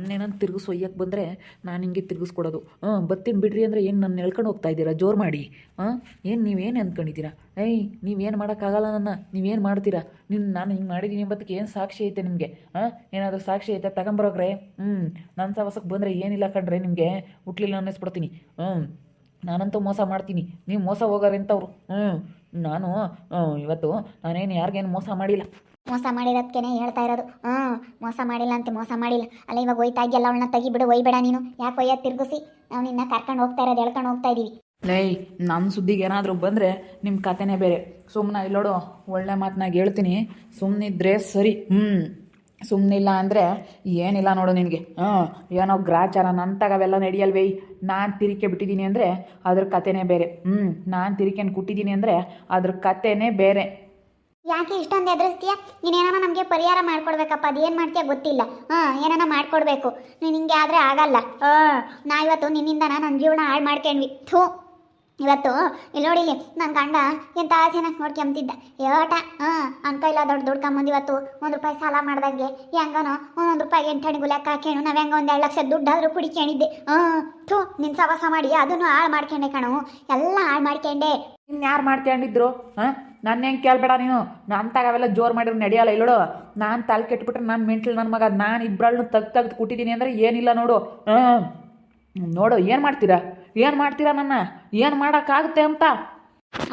ನನ್ನೇನಂತ ತಿರುಗಿಸ್ ಒಯ್ಯಕ್ಕೆ ಬಂದರೆ ನಾನು ಹಿಂಗೆ ತಿರುಗಿಸ್ಕೊಡೋದು. ಹಾಂ ಬತ್ತೀನಿ ಬಿಡ್ರಿ ಅಂದರೆ ಏನು ನನ್ನ ಎಳ್ಕೊಂಡು ಹೋಗ್ತಾ ಇದ್ದೀರಾ? ಜೋರು ಮಾಡಿ. ಹಾಂ ಏನು ನೀವೇನು ಅಂದ್ಕೊಂಡಿದ್ದೀರಾ ಏಯ್ ನೀವೇನು ಮಾಡೋಕ್ಕಾಗಲ್ಲ ನನ್ನ. ನೀವೇನು ಮಾಡ್ತೀರಾ? ನಿನ್ನ ನಾನು ಹಿಂಗೆ ಮಾಡಿದ್ದೀನಿ ಎಂಬತ್ತಕ್ಕೆ ಏನು ಸಾಕ್ಷಿ ಐತೆ ನಿಮಗೆ? ಹಾಂ ಏನಾದರೂ ಸಾಕ್ಷಿ ಐತೆ ತಗೊಂಬರೋಗ್ರೆ ಹ್ಞೂ ನನ್ನ ಸವಸಕ್ಕೆ ಬಂದರೆ ಏನಿಲ್ಲ ಕಂಡ್ರೆ ನಿಮಗೆ. ಹುಟ್ಲಿಲ್ಲ ಅನ್ನಿಸ್ಬಿಡ್ತೀನಿ. ಹ್ಞೂ ನಾನಂತೂ ಮೋಸ ಮಾಡ್ತೀನಿ. ನೀವು ಮೋಸ ಹೋಗೋರೆ ಅಂತವ್ರು ಹ್ಞೂ ನಾನು ಇವತ್ತು ನಾನೇನು ಯಾರಿಗೇನು ಮೋಸ ಮಾಡಿಲ್ಲ. ಮೋಸ ಮಾಡಿರೋದಕ್ಕೇನೆ ಹೇಳ್ತಾ ಇರೋದು. ಹ್ಞೂ, ಮೋಸ ಮಾಡಿಲ್ಲ ಅಂತ, ಮೋಸ ಮಾಡಿಲ್ಲ. ಅಲ್ಲ, ಇವಾಗ ಹೋಯ್ತಾ ಇದೆಯಲ್ಲ ಅವಳನ್ನ ತೆಗಿಬಿಡು, ಒಯ್ಬೇಡ ನೀನು. ಯಾಕೆ ಒಯ್ಯೋದು ತಿರುಗಿಸಿ. ನಾವು ನಿನ್ನ ಕರ್ಕೊಂಡು ಹೋಗ್ತಾ ಇರೋದು ಹೇಳ್ಕೊಂಡು ಹೋಗ್ತಾ ಇದ್ದೀವಿ ಲೈ ನನ್ನ ಸುದ್ದಿಗೆ ಏನಾದರೂ ಬಂದರೆ ನಿಮ್ಮ ಕತೆನೇ ಬೇರೆ. ಸುಮ್ಮನೆ ಇಲ್ಲೋಡು ಒಳ್ಳೆ ಮಾತನಾಗ ಹೇಳ್ತೀನಿ. ಸುಮ್ಮನಿದ್ರೆ ಸರಿ. ಹ್ಞೂ ಸುಮ್ಮನಿಲ್ಲ ಅಂದರೆ ಏನಿಲ್ಲ ನೋಡು ನಿನಗೆ. ಹಾಂ ಏನೋ ಗ್ರಾಚಾರ, ನಂತಾಗ ಅವೆಲ್ಲ ನಡೆಯಲ್ವೇ. ನಾನು ತಿರಿಕೆ ಬಿಟ್ಟಿದ್ದೀನಿ ಅಂದರೆ ಅದ್ರ ಕತೆನೇ ಬೇರೆ. ಹ್ಞೂ ನಾನು ತಿರಿಕೆನ ಕುಟ್ಟಿದ್ದೀನಿ ಅಂದರೆ ಅದ್ರ ಕತೆನೇ ಬೇರೆ. ಯಾಕೆ ಇಷ್ಟೊಂದು ಎದುರಿಸ್ತೀಯ ನೀನೇನೋ ನಮಗೆ ಪರಿಹಾರ ಮಾಡ್ಕೊಡ್ಬೇಕಪ್ಪ, ಅದೇನು ಮಾಡ್ತೀಯ ಗೊತ್ತಿಲ್ಲ. ಹಾಂ, ಏನಾನ ಮಾಡ್ಕೊಡ್ಬೇಕು. ನೀನು ಹಿಂಗೆ ಆದರೆ ಆಗಲ್ಲ. ಹಾಂ, ನಾ ಇವತ್ತು ನಿನ್ನಿಂದ ನನ್ನ ಜೀವನ ಹಾಳು ಮಾಡ್ಕೊಂಡ್ವಿ ಥೂ, ಇವತ್ತು ಇಲ್ಲಿ ನೋಡಿಲಿ ನನ್ನ ಗಂಡ ಎಂತ ಚೆನ್ನಾಗಿ ನೋಡ್ಕೊಂತಿದ್ದ ಏಟ ಹಾಂ ಅಂಕ ಇಲ್ಲ ದೊಡ್ಡ ದುಡ್ಕೊಂಬಂದು ಇವತ್ತು ಒಂದು ರೂಪಾಯಿ ಸಾಲ ಮಾಡ್ದಂಗೆ. ಹೆಂಗನೋ ಒಂದೊಂದು ರೂಪಾಯಿ ಎಂಟಣಿಗೂ ಗುಲಾಕ್ ಹಾಕೇಣು ನಾವು ಹೆಂಗ ಒಂದು ಎರಡು ಲಕ್ಷ ದುಡ್ಡಾದರೂ ಕುಡಿಕೊಂಡಿದ್ದೆ ಹಾಂ, ಥೂ ನಿನ್ನ ಸವಾಸ ಮಾಡಿ, ಅದನ್ನು ಹಾಳು ಮಾಡ್ಕೊಂಡೆ ಕಣವು ಎಲ್ಲ ಹಾಳು ಮಾಡ್ಕೊಂಡೆ. ಯಾರು ಮಾಡ್ಕೊಂಡಿದ್ರು, ಹಾಂ? ನನ್ನ ಹೆಂಗೆ ಕೇಳಬೇಡ ನೀನು. ನಾನು ಅವೆಲ್ಲ ಜೋರು ಮಾಡಿದ್ರೆ ನಡೆಯಲ್ಲ ಇಲ್ಲೋಡು. ನಾನು ತಲೆ ಕೆಟ್ಬಿಟ್ರೆ ನಾನು ಮೆಂಟ್ಲು ನನ್ನ ಮಗ, ನಾನು ಇಬ್ಬರಲ್ಲೂ ತಗ್ ತೆಗ್ದು ಕೊಟ್ಟಿದ್ದೀನಿ ಅಂದರೆ ಏನಿಲ್ಲ ನೋಡು. ನೋಡು, ಏನು ಮಾಡ್ತೀರಾ? ಏನು ಮಾಡ್ತೀರಾ ನನ್ನ? ಏನು ಮಾಡೋಕ್ಕಾಗುತ್ತೆ ಅಂತ?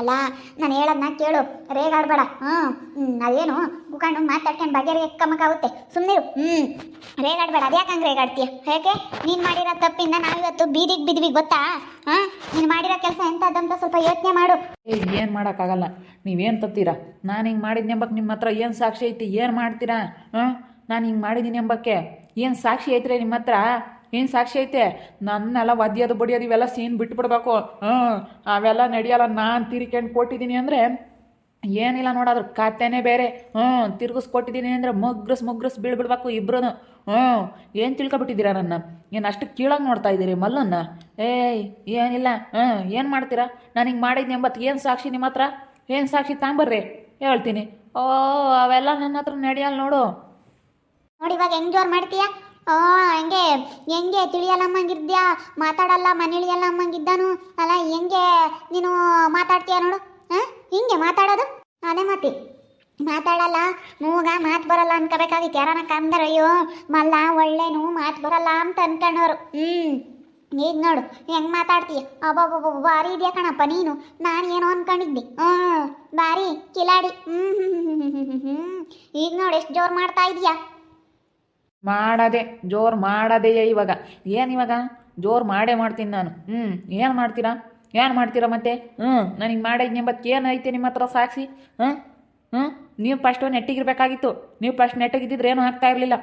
ಅಲ್ಲ, ನಾನು ಹೇಳೋದನ್ನ ಕೇಳು. ರೇಗಾಡ್ಬೇಡ. ಹ್ಞೂ ಅದೇನು? ಮುಖಂಡು ಮಾತಾಡ್ಕೊಂಡು ಬಗೆಹರಿ ಆಗುತ್ತೆ ಸುಮ್ಮನೆ ಹ್ಞೂ ರೇಗಾಡ್ಬೇಡ. ಅದ್ಯಾಕಂಗೆ ರೇಗಾಡ್ತೀಯ? ಯಾಕೆ? ನೀನು ಮಾಡಿರೋ ತಪ್ಪಿಂದ ನಾವಿವತ್ತು ಬೀದಿಗೆ ಬಿದ್ವಿ, ಗೊತ್ತಾ? ಹಾಂ? ನೀನು ಮಾಡಿರೋ ಕೆಲಸ ಎಂಥದ್ದಂತ ಸ್ವಲ್ಪ ಯೋಚನೆ ಮಾಡು. ಏನು ಮಾಡೋಕ್ಕಾಗಲ್ಲ. ನೀವೇನು ತತ್ತೀರಾ? ನಾನು ಹಿಂಗೆ ಮಾಡಿದ್ನಿ ಎಂಬಕ್ಕೆ ನಿಮ್ಮ ಹತ್ರ ಏನು ಸಾಕ್ಷಿ ಐತಿ? ಏನು ಮಾಡ್ತೀರಾ? ಹಾಂ? ನಾನು ಹಿಂಗೆ ಮಾಡಿದ್ದೀನಿ ಎಂಬಕ್ಕೆ ಏನು ಸಾಕ್ಷಿ ಐತ್ರಿ ನಿಮ್ಮ ಹತ್ರ? ಏನು ಸಾಕ್ಷಿ ಐತೆ? ನನ್ನೆಲ್ಲ ಒದ್ಯೋದು ಬಡಿಯೋದು ಇವೆಲ್ಲ ಸೀನ್ ಬಿಟ್ಬಿಡ್ಬೇಕು. ಹ್ಞೂ ಅವೆಲ್ಲ ನಡೆಯಲ್ಲ. ನಾನು ತಿರ್ಕೊಂಡು ಕೊಟ್ಟಿದ್ದೀನಿ ಅಂದರೆ ಏನಿಲ್ಲ ನೋಡೋದ್ರ. ಕತೆನೇ ಬೇರೆ. ಹ್ಞೂ ತಿರುಗಿಸ್ಕೊಟ್ಟಿದ್ದೀನಿ ಅಂದರೆ ಮುಗ್ರಸ್ ಮುಗ್ರಸ್ ಬೀಳ್ಬಿಡ್ಬೇಕು ಇಬ್ರು ಹ್ಞೂ, ಏನು ತಿಳ್ಕೊಬಿಟ್ಟಿದ್ದೀರಾ ನನ್ನ? ಏನು ಅಷ್ಟು ಕೀಳಾಗಿ ನೋಡ್ತಾ ಇದ್ದೀರಿ ಮಲ್ಲನ್ನ? ಏಯ್, ಏನಿಲ್ಲ, ಹ್ಞೂ, ಏನು ಮಾಡ್ತೀರಾ? ನಾನು ಹಿಂಗೆ ಮಾಡಿದ್ನಿ ಎಂಬತ್ತು ಏನು ಸಾಕ್ಷಿ ನಿಮ್ಮ ಹತ್ರ? ಏನು ಸಾಕ್ಷಿ ತಾಂಬರ್ರಿ? ಹೇಳ್ತೀನಿ. ಓ, ಅವೆಲ್ಲ ನನ್ನ ಹತ್ರ ನಡೆಯಲ್ಲ ನೋಡು. ನೋಡಿ, ಇವಾಗ ಹೆಂಗ್ ಜೋರು ಮಾಡ್ತೀಯ? ಓ, ಹೆಂಗೆ ಹೆಂಗೆ ತಿಳಿಯಲ್ಲಮ್ಮಂಗಿದ್ಯಾ ಮಾತಾಡಲ್ಲ ಮನೇಳಿಯಲ್ಲ ಅಮ್ಮಂಗಿದ್ದಾನು ಅಲ್ಲ, ಹೆಂಗೆ ನೀನು ಮಾತಾಡ್ತೀಯ ನೋಡು? ಹಾಂ ಹಿಂಗೆ ಮಾತಾಡೋದು? ಅದೇ ಮಾತಿ ಮಾತಾಡಲ್ಲ, ಮೂಗ ಮಾತು ಬರಲ್ಲ ಅನ್ಕೋಬೇಕಾಗಿ ಯಾರನ್ನ ಕಂದರ ಅಯ್ಯೋ, ಮಲ್ಲ ಒಳ್ಳೇನು ಮಾತು ಬರಲ್ಲ ಅಂತ ಅನ್ಕೊಂಡವ್ರು. ಹ್ಞೂ ಈಗ ನೋಡು ಹೆಂಗೆ ಮಾತಾಡ್ತೀಯ? ಅಬ್ಬಬ್ಬಬ್ಬ ಭಾರಿ ಇದೆಯಾ ಕಣಪ್ಪ ನೀನು. ನಾನು ಏನೋ ಅನ್ಕೊಂಡಿದ್ದೆ. ಹ್ಞೂ ಭಾರಿ, ಕಿಲಾಡಿ. ಹ್ಞೂ ಹ್ಞೂ ಈಗ ನೋಡು, ಎಷ್ಟು ಜೋರು ಮಾಡ್ತಾ ಇದೀಯಾ? ಮಾಡದೆ, ಜೋರು ಮಾಡದೆಯೇ ಇವಾಗ. ಏನು ಇವಾಗ? ಜೋರು ಮಾಡೇ ಮಾಡ್ತೀನಿ ನಾನು. ಹ್ಞೂ ಏನು ಮಾಡ್ತೀರಾ? ಏನು ಮಾಡ್ತೀರಾ ಮತ್ತೆ? ಹ್ಞೂ ನನಗೆ ಮಾಡಿದ್ನಿ ಎಂಬತ್ತು ಏನೈತೆ ನಿಮ್ಮ ಹತ್ರ ಸಾಕ್ಷಿ ಹ್ಞೂ ಹ್ಞೂ ನೀವು ಫಸ್ಟು ನೆಟ್ಟಿಗಿರಬೇಕಾಗಿತ್ತು. ನೀವು ಫಸ್ಟ್ ನೆಟ್ಟಗಿದ್ದಿದ್ರೆ ಏನೂ ಆಗ್ತಾ ಇರಲಿಲ್ಲ.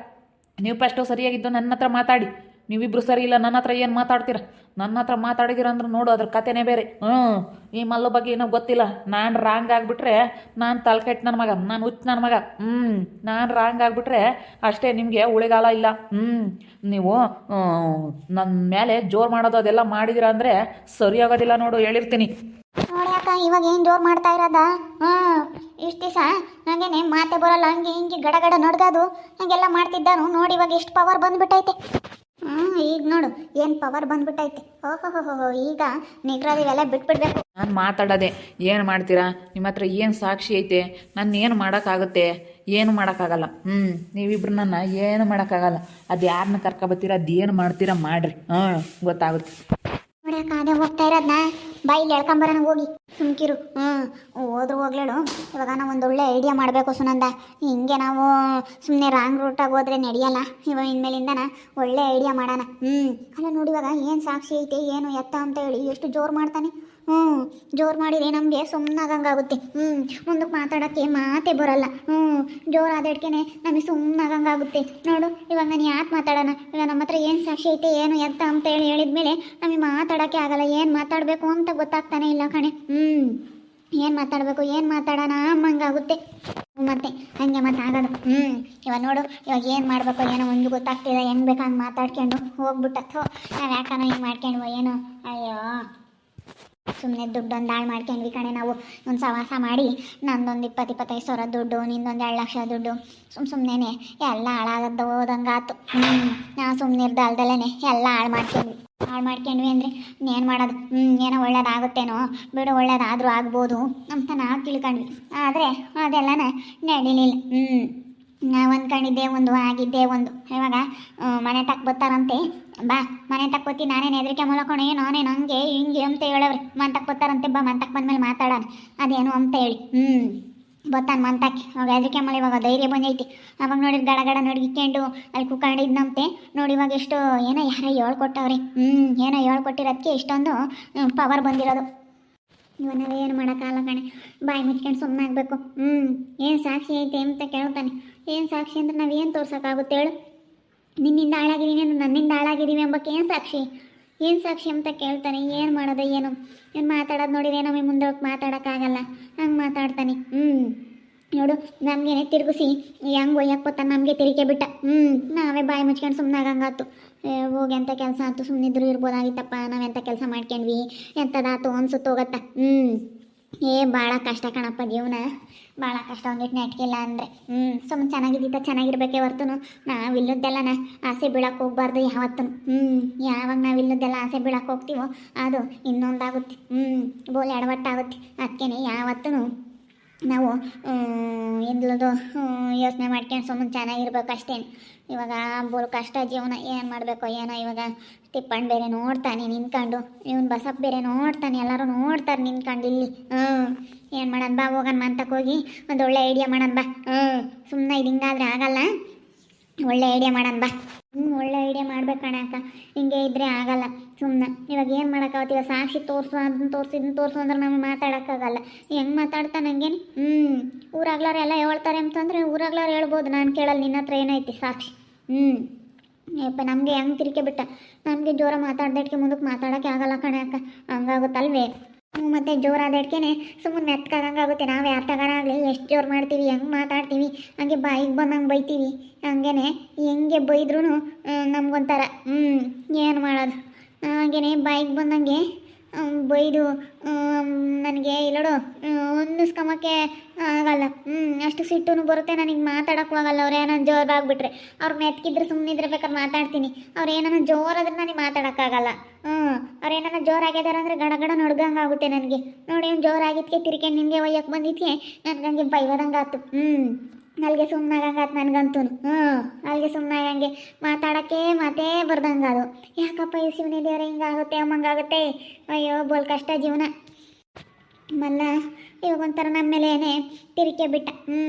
ನೀವು ಫಸ್ಟು ಸರಿಯಾಗಿದ್ದು ನನ್ನ ಹತ್ರ ಮಾತಾಡಿ. ನೀವಿಬ್ರು ಸರಿ ಇಲ್ಲ, ನನ್ನ ಹತ್ರ ಏನು ಮಾತಾಡ್ತೀರ? ನನ್ನ ಹತ್ರ ಮಾತಾಡಿದಿರ ಅಂದ್ರೆ ನೋಡು, ಅದ್ರ ಕತೆನೇ ಬೇರೆ. ಹ್ಞೂ ಈ ಮಲ್ಲ ಬಗ್ಗೆ ಏನೋ ಗೊತ್ತಿಲ್ಲ. ನಾನು ರಾಂಗ್ ಆಗಿಬಿಟ್ರೆ ನಾನು ತಲೆಕೆಟ್ಟು ನನ್ನ ಮಗ, ನಾನು ಹುಚ್ಚ ನನ್ನ ಮಗ. ಹ್ಞೂ ನಾನು ರಾಂಗ್ ಆಗಿಬಿಟ್ರೆ ಅಷ್ಟೇ ನಿಮಗೆ ಉಳಿಗಾಲ ಇಲ್ಲ. ಹ್ಞೂ ನೀವು ನನ್ನ ಮೇಲೆ ಜೋರು ಮಾಡೋದು ಅದೆಲ್ಲ ಮಾಡಿದಿರ ಅಂದರೆ ಸರಿಯಾಗೋದಿಲ್ಲ ನೋಡು, ಹೇಳಿರ್ತೀನಿ. ಇವಾಗ ಏನು ಜೋರು ಮಾಡ್ತಾ ಇರೋದಾ? ಹ್ಞೂ ಇಷ್ಟು ದಿವಸ ನನಗೇನೆ ಮಾತೆ ಬರೋಲ್ಲ, ಹಂಗೆ ಹಿಂಗೆ ಗಡಗಡ ಗಡ ನಡ್ಗೋದು ಹಂಗೆಲ್ಲ ಮಾಡ್ತಿದ್ದಾನು. ನೋಡಿ ಇವಾಗ ಎಷ್ಟು ಪವರ್ ಬಂದ್ಬಿಟ್ಟೈತೆ. ಹ್ಞೂ ಈಗ ನೋಡು, ಏನು ಪವರ್ ಬಂದ್ಬಿಟ್ಟೈತೆ. ಓಹೋ ಈಗ ನಿಗ್ರಹ ಇವೆಲ್ಲ ಬಿಟ್ಬಿಡ್ಬೇಕು. ನಾನು ಮಾತಾಡೋದೆ, ಏನು ಮಾಡ್ತೀರಾ? ನಿಮ್ಮ ಹತ್ರ ಏನು ಸಾಕ್ಷಿ ಐತೆ? ನನ್ನ ಏನು ಮಾಡೋಕ್ಕಾಗುತ್ತೆ? ಏನು ಮಾಡೋಕ್ಕಾಗಲ್ಲ. ಹ್ಞೂ ನೀವಿಬ್ರು ನನ್ನ ಏನು ಮಾಡೋಕ್ಕಾಗಲ್ಲ. ಅದು ಯಾರನ್ನ ಕರ್ಕೊಬತ್ತೀರ ಅದು ಏನು ಮಾಡ್ತೀರಾ, ಮಾಡಿರಿ. ಹಾಂ ಗೊತ್ತಾಗುತ್ತೆ. ಹೋಗ್ತಾ ಅದೇ ಹೋಗ್ತಾ ಇರೋದ್ನ. ಬಾಯಿಲಿ ಎಳ್ಕೊಂಬರೋಣ ಹೋಗಿ. ಸುಮ್ಕಿರು. ಹ್ಞೂ ಹೋದ್ರು ಹೋಗ್ಲೇಳು. ಇವಾಗ ನಾವು ಒಂದು ಒಳ್ಳೆ ಐಡಿಯಾ ಮಾಡಬೇಕು ಸುನಂದ. ಹಿಂಗೆ ನಾವು ಸುಮ್ಮನೆ ರಾಂಗ್ ರೂಟಾಗಿ ಹೋದ್ರೆ ನಡೆಯಲ್ಲ. ಇವಾಗ ಇನ್ಮೇಲಿಂದನ ಒಳ್ಳೆ ಐಡಿಯಾ ಮಾಡೋಣ. ಹ್ಞೂ ಅಲ್ಲ ನೋಡಿ ಇವಾಗ ಏನು ಸಾಕ್ಷಿ ಐತೆ, ಏನು ಎತ್ತ ಅಂತ ಹೇಳಿ ಎಷ್ಟು ಜೋರು ಮಾಡ್ತಾನೆ. ಹ್ಞೂ ಜೋರು ಮಾಡಿದ್ರೆ ನಮಗೆ ಸುಮ್ಮನಾಗಂಗಾಗುತ್ತೆ ಹ್ಞೂ ಮುಂದಕ್ಕೆ ಮಾತಾಡೋಕ್ಕೆ ಮಾತೇ ಬರಲ್ಲ. ಹ್ಞೂ ಜೋರಾದಡ್ಕೆನೆ ನಮಗೆ ಸುಮ್ಮನಾಗಂಗಾಗುತ್ತೆ ನೋಡು, ಇವಾಗ ನಾನು ಯಾಕೆ ಮಾತಾಡೋಣ? ಇವಾಗ ನಮ್ಮ ಹತ್ರ ಏನು ಸಾಕ್ಷಿ ಐತೆ, ಏನು ಎತ್ತ ಅಂತ ಹೇಳಿ ಹೇಳಿದ್ಮೇಲೆ ನಮಗೆ ಮಾತಾಡೋಕ್ಕೆ ಆಗಲ್ಲ. ಏನು ಮಾತಾಡಬೇಕು ಅಂತ ಗೊತ್ತಾಗ್ತಾನೆ ಇಲ್ಲ ಕಣೆ. ಹ್ಞೂ ಏನು ಮಾತಾಡಬೇಕು, ಏನು ಮಾತಾಡೋಣ ಅಮ್ಮಂಗಾಗುತ್ತೆ ಮತ್ತೆ ಹಂಗೆ ಮತ್ತೆ ಆಗೋದು ಹ್ಞೂ ಇವಾಗ ನೋಡು, ಇವಾಗ ಏನು ಮಾಡಬೇಕು, ಏನೋ ಒಂದು ಗೊತ್ತಾಗ್ತಿಲ್ಲ. ಹೆಂಗೆ ಬೇಕು ಮಾತಾಡ್ಕೊಂಡು ಹೋಗ್ಬಿಟ್ಟು. ನಾವು ಯಾಕನೋ ಹಿಂಗೆ ಮಾಡ್ಕೊಂಡ್ವೋ, ಏನೋ. ಅಯ್ಯೋ. ಸುಮ್ಮನೆ ದುಡ್ಡೊಂದು ಹಾಳು ಮಾಡ್ಕೊಂಡ್ವಿ ಕಣೆ ನಾವು. ಒಂದು ಸವಾಸ ಮಾಡಿ, ನಂದೊಂದು ಇಪ್ಪತ್ತು ಇಪ್ಪತ್ತೈದು ಸಾವಿರ ದುಡ್ಡು, ನಿಂದೊಂದು ಎರಡು ಲಕ್ಷ ದುಡ್ಡು. ಸುಮ್ಮ ಸುಮ್ಮನೆ ಎಲ್ಲ ಹಾಳಾಗದ್ದು ಹೋದಂಗಾತು. ಹ್ಞೂ ನಾ ಸುಮ್ಮನೆ ಇರ್ದಲ್ದಲ್ಲೇ ಎಲ್ಲ ಹಾಳು ಮಾಡ್ಕೊಂಡ್ವಿ. ಹಾಳು ಮಾಡ್ಕೊಂಡ್ವಿ ಅಂದರೆ ಇನ್ನೇನು ಮಾಡೋದು? ಹ್ಞೂ ಏನೋ ಒಳ್ಳೇದಾಗುತ್ತೇನೋ. ಬಿಡು, ಒಳ್ಳೇದಾದರೂ ಆಗ್ಬೋದು ಅಂತ ನಾವು ತಿಳ್ಕೊಂಡ್ವಿ. ಆದರೆ ಅದೆಲ್ಲನೇ ನಡೀಲಿಲ್ಲ. ಹ್ಞೂ ನಾವು ಕಣ್ಣಿದ್ದೆ ಒಂದು ಆಗಿದ್ದೆ ಒಂದು. ಇವಾಗ ಮನೆ ತಕ್ಕ ಬರ್ತಾರಂತೆ. ಬಾ, ಮನೆ ತಕ್ಕ ಬತ್ತಿ ನಾನೇನು ಹೆದರಿಕೆ ಮೂಲಕೊಂಡು ನಾನೇ ಹಂಗೆ, ಹಿಂಗೆ ಅಂತ ಹೇಳವ್ರಿ. ಮನೆ ತಕ್ಕ ಬರ್ತಾರಂತೆ, ಬಾ, ಮನೆ ತಕ್ಕ ಬಂದ್ಮೇಲೆ ಮಾತಾಡೋಣ. ಅದೇನು ಅಂತ ಹೇಳಿ. ಹ್ಞೂ ಬತ್ತಾನ ಮಂತಕ್ಕೆ ಅವಾಗ ಹೆದರಿಕೆ ಮಳೆ ಇವಾಗ ಧೈರ್ಯ ಬಂದೈತಿ. ಅವಾಗ ನೋಡಿ ಗಡ ಗಡ ನಡ್ಗಿಕೊಂಡು ಅಲ್ಲಿ ಕುತ್ಕೊಂಡಿದ್ನಂತೆ ನೋಡಿ ಇವಾಗ ಎಷ್ಟು, ಏನೋ ಯಾರೋ ಹೇಳ್ಕೊಟ್ಟವ್ರಿ. ಹ್ಞೂ ಏನೋ ಹೇಳ್ಕೊಟ್ಟಿರೋದಕ್ಕೆ ಇಷ್ಟೊಂದು ಪವರ್ ಬಂದಿರೋದು. ಇವನ್ನೆಲ್ಲ ಏನು ಮಾಡೋಕ್ಕಾಗಲ್ಲ ಕಣೆ. ಬಾಯಿ ಮುಚ್ಕೊಂಡು ಸುಮ್ಮನೆ ಆಗಬೇಕು. ಹ್ಞೂ ಏನು ಸಾಕ್ಷಿ ಐತೆ ಅಂತ ಕೇಳ್ತಾನೆ. ಏನು ಸಾಕ್ಷಿ ಅಂದ್ರೆ ನಾವು ಏನು ತೋರ್ಸೋಕ್ಕಾಗುತ್ತೆ ಹೇಳು? ನಿನ್ನಿಂದ ಹಾಳಾಗಿದ್ದೀನಿ ಅಂದ್ರೆ ನನ್ನಿಂದ ಹಾಳಾಗಿದ್ದೀವಿ ಎಂಬಕ್ಕೆ ಏನು ಸಾಕ್ಷಿ? ಏನು ಸಾಕ್ಷಿ ಅಂತ ಕೇಳ್ತಾನೆ, ಏನು ಮಾಡೋದು, ಏನು? ಏನು ಮಾತಾಡೋದು ನೋಡಿದ್ರೆ ನಮಗೆ ಮುಂದೆ ಹೋಗಿ ಮಾತಾಡೋಕ್ಕಾಗಲ್ಲ. ಹಂಗೆ ಮಾತಾಡ್ತಾನೆ. ಹ್ಞೂ ನೋಡು, ನಮಗೇನೆ ತಿರುಗಿಸಿ, ಹೆಂಗೆ ಒಯ್ಯಕ್ಕೆ ಗೊತ್ತ? ನಮಗೆ ತಿರುಗಿ ಬಿಟ್ಟ. ಹ್ಞೂ ನಾವೇ ಬಾಯಿ ಮುಚ್ಕೊಂಡು ಸುಮ್ಮನೆ ಆಗಂಗಾತು ಹೋಗಿ ಎಂಥ ಕೆಲಸ ಆಯ್ತು ಸುಮ್ಮನಿದ್ರು ಇರ್ಬೋದಾಗಿತ್ತಪ್ಪ. ನಾವು ಎಂಥ ಕೆಲಸ ಮಾಡ್ಕೊಂಡ್ವಿ? ಎಂಥದಾತು ಅನ್ಸುತ್ತೆ ಹೋಗತ್ತ ಹ್ಞೂ ಏ ಭಾಳ ಕಷ್ಟ ಕಣಪ್ಪ ಜೀವನ. ಭಾಳ ಕಷ್ಟ ಒಂದಿಟ್ಟು ನೆಟ್ಕಿಲ್ಲ ಅಂದರೆ. ಹ್ಞೂ ಸುಮ್ಮನೆ ಚೆನ್ನಾಗಿದ್ದಿತ್ತ ಚೆನ್ನಾಗಿರ್ಬೇಕೇ ಹೊರ್ತು ನಾವು ಇಲ್ಲದ್ದೆಲ್ಲನ ಆಸೆ ಬೀಳಕ್ಕೆ ಹೋಗ್ಬಾರ್ದು ಯಾವತ್ತೂ ಹ್ಞೂ ಯಾವಾಗ ನಾವು ಇಲ್ಲದ್ದೆಲ್ಲ ಆಸೆ ಬೀಳಕ್ಕೆ ಹೋಗ್ತೀವೋ ಅದು ಇನ್ನೊಂದಾಗುತ್ತೆ. ಹ್ಞೂ ಬೋಲ್ ಎಡವಟ್ಟಾಗುತ್ತೆ ಅದಕ್ಕೇನೆ ಯಾವತ್ತೂ ನಾವು ಎಲ್ಲದು ಯೋಚನೆ ಮಾಡ್ಕೊಂಡು ಸುಮ್ಮನೆ ಚೆನ್ನಾಗಿರ್ಬೇಕು ಅಷ್ಟೇ. ಇವಾಗ ಬೋಲ್ ಕಷ್ಟ ಜೀವನ ಏನು ಮಾಡಬೇಕು, ಏನೋ ಇವಾಗ ತಿಪ್ಪಣ್ಣ ಬೇರೆ ನೋಡ್ತಾನೆ ನಿಂತ್ಕೊಂಡು, ಇವನು ಬಸಪ್ಪ ಬೇರೆ ನೋಡ್ತಾನೆ, ಎಲ್ಲರೂ ನೋಡ್ತಾರೆ ನಿಂತ್ಕೊಂಡು ಇಲ್ಲಿ. ಹ್ಞೂ ಏನು ಮಾಡೋಣ ಬಾ, ಹೋಗೋಣ ಮಂತಕ್ಕೆ ಹೋಗಿ, ಒಂದು ಒಳ್ಳೆ ಐಡಿಯಾ ಮಾಡೋಣ ಬಾ. ಹ್ಞೂ ಸುಮ್ಮನೆ ಇದು ಹಿಂಗಾದ್ರೆ ಆಗಲ್ಲ. ಒಳ್ಳೆ ಐಡಿಯಾ ಮಾಡೋಣ ಬಾ. ಹ್ಞೂ ಅಕ್ಕ. ಹಿಂಗೆ ಇದ್ರೆ ಆಗಲ್ಲ ಸುಮ್ಮನೆ ಇವಾಗ ಏನು ಇವಾಗ ಸಾಕ್ಷಿ ತೋರಿಸು, ಅದನ್ನ ತೋರಿಸು, ಇದನ್ನ ತೋರಿಸು ಅಂದ್ರೆ ನಮಗೆ ಮಾತಾಡೋಕ್ಕಾಗಲ್ಲ. ಹೆಂಗೆ ಮಾತಾಡ್ತಾ ನನಗೇನು ಹ್ಞೂ ಊರಾಗ್ಲಾರ ಎಲ್ಲ ಹೇಳ್ತಾರೆ ಅಂತಂದ್ರೆ ಊರಾಗ್ಲಾರ ಹೇಳ್ಬೋದು. ನಾನು ಕೇಳಲ್ಲ, ನಿನ್ನ ಹತ್ರ ಏನೈತಿ ಸಾಕ್ಷಿ? ಹ್ಞೂ ಯಪ್ಪ, ನಮಗೆ ಹೆಂಗೆ ತಿರ್ಕೆ ಬಿಟ್ಟ ನಮಗೆ ಜೋರ ಮಾತಾಡ್ದಕ್ಕೆ ಮುಂದಕ್ಕೆ ಮಾತಾಡೋಕ್ಕೆ ಆಗಲ್ಲ ಕಣೆ ಅಕ್ಕ. ಹಂಗಾಗುತ್ತಲ್ವೇ? ಮತ್ತು ಜೋರಾದಡ್ಕೇನೆ ಸುಮ್ಮನೆ ಮೆತ್ಕಾಗಂಗಾಗುತ್ತೆ ನಾವು ಯಾರ ಆಗಲಿ ಎಷ್ಟು ಜೋರು ಮಾಡ್ತೀವಿ, ಹೆಂಗೆ ಮಾತಾಡ್ತೀವಿ, ಹಂಗೆ ಬಾಯಿಗೆ ಬಂದಂಗೆ ಬೈತೀವಿ. ಹಂಗೇನೆ ಹೆಂಗೆ ಬೈದ್ರೂ ನಮ್ಗೊಂಥರ ಹ್ಞೂ ಏನು ಮಾಡೋದು. ಹಾಗೇನೆ ಬಾಯಿಗೆ ಬಂದಂಗೆ ಬೈದು ನನಗೆ ಇಲ್ಲೋಡು ಸ್ಕಮಕ್ಕೆ ಆಗಲ್ಲ. ಹ್ಞೂ ಅಷ್ಟು ಸಿಟ್ಟು ಬರುತ್ತೆ, ನನಗೆ ಮಾತಾಡೋಕ್ಕೂ ಆಗಲ್ಲ. ಅವ್ರು ಏನೋ ಜೋರಾಗ್ಬಿಟ್ರೆ ಅವ್ರು ಮೆತ್ಕಿದ್ರೆ ಸುಮ್ಮನಿದ್ರೆ ಬೇಕಾದ್ರೆ ಮಾತಾಡ್ತೀನಿ. ಅವ್ರು ಏನಾನ ಜೋರಾದ್ರೆ ನನಗೆ ಮಾತಾಡೋಕ್ಕಾಗಲ್ಲ ಹ್ಞೂ ಅವ್ರು ಏನಾನ ಜೋರಾಗಿದ್ದಾರೆ ಅಂದರೆ ಗಡಗಡ ಆಗುತ್ತೆ ನನಗೆ. ನೋಡಿ ಅವ್ನು ಜೋರಾಗಿದ್ದಕ್ಕೆ ತಿರ್ಕೊಂಡು ನಿಮಗೆ ಒಯ್ಯಕ್ಕೆ ಬಂದಿದ್ಕೆ ನನಗೆ ಹಂಗೆ ಬೈಯೋದಂಗೆ ಆಯ್ತು ಹ್ಞೂ ಅಲ್ಲಿಗೆ ಸುಮ್ಮನಾಗಂಗಾತು ನನಗಂತೂ. ಹ್ಞೂ ಅಲ್ಲಿಗೆ ಸುಮ್ಮನಾಗಂಗೆ ಮಾತಾಡೋಕ್ಕೆ ಮಾತೇ ಬರ್ದಂಗೆ ಅದು. ಯಾಕಪ್ಪ ಈ ಶಿವನೇ ದೇವ್ರ ಹಿಂಗಾಗುತ್ತೆ ಅಮ್ಮಂಗಾಗುತ್ತೆ ಅಯ್ಯೋ, ಬೋಲ್ ಕಷ್ಟ ಜೀವನ. ಮಲ್ಲ ಇವಾಗ ಒಂಥರ ನಮ್ಮ ಮೇಲೇನೆ ತಿರಿಕೆ ಬಿಟ್ಟ. ಹ್ಞೂ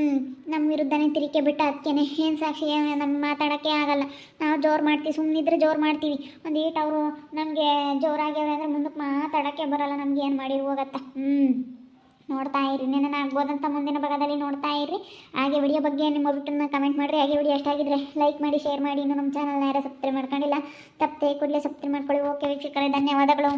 ನಮ್ಮ ವಿರುದ್ಧನೇ ತಿರಿಕೆ ಬಿಟ್ಟ. ಅದಕ್ಕೇನೆ ಏನು ಸಾಕ್ಷಿ? ನಮ್ಮ ಮಾತಾಡೋಕ್ಕೆ ಆಗಲ್ಲ. ನಾವು ಜೋರು ಮಾಡ್ತೀವಿ ಸುಮ್ಮನಿದ್ರೆ ಜೋರು ಮಾಡ್ತೀವಿ. ಒಂದು ಈಟ್ ಅವರು ನಮಗೆ ಜೋರಾಗ್ಯಾವೆ ಅಂದರೆ ಮುಂದಕ್ಕೆ ಮಾತಾಡೋಕ್ಕೆ ಬರೋಲ್ಲ. ನಮ್ಗೆ ಏನು ಮಾಡಿ ಹೋಗತ್ತ? ಹ್ಞೂ. ನೋಡ್ತಾ ಇರಿ. ನಿನ್ನ ಆಗ್ಬೋದಂತ ಮುಂದಿನ ಭಾಗದಲ್ಲಿ ನೋಡ್ತಾ ಇರಿ. ಹಾಗೆ ವಿಡಿಯೋ ಬಗ್ಗೆ ನಿಮ್ಮ ಅಭಿಪ್ರಾಯನ ಕಮೆಂಟ್ ಮಾಡಿರಿ. ಹಾಗೆ ವಿಡಿಯೋ ಎಷ್ಟಾಗಿದ್ರೆ ಲೈಕ್ ಮಾಡಿ ಶೇರ್ ಮಾಡಿ. ಇನ್ನು ನಮ್ಮ ಚಾನಲ್ನ ಯಾರು ಸಬ್ಸ್ಕ್ರೈಬ್ ಮಾಡ್ಕೊಂಡಿಲ್ಲ, ತಪ್ಪದೆ ಕೂಡಲೇ ಸಬ್ಸ್ಕ್ರೈಬ್ ಮಾಡ್ಕೊಳ್ಳಿ. ಓಕೆ ವೀಕ್ಷಕರೇ, ಧನ್ಯವಾದಗಳು.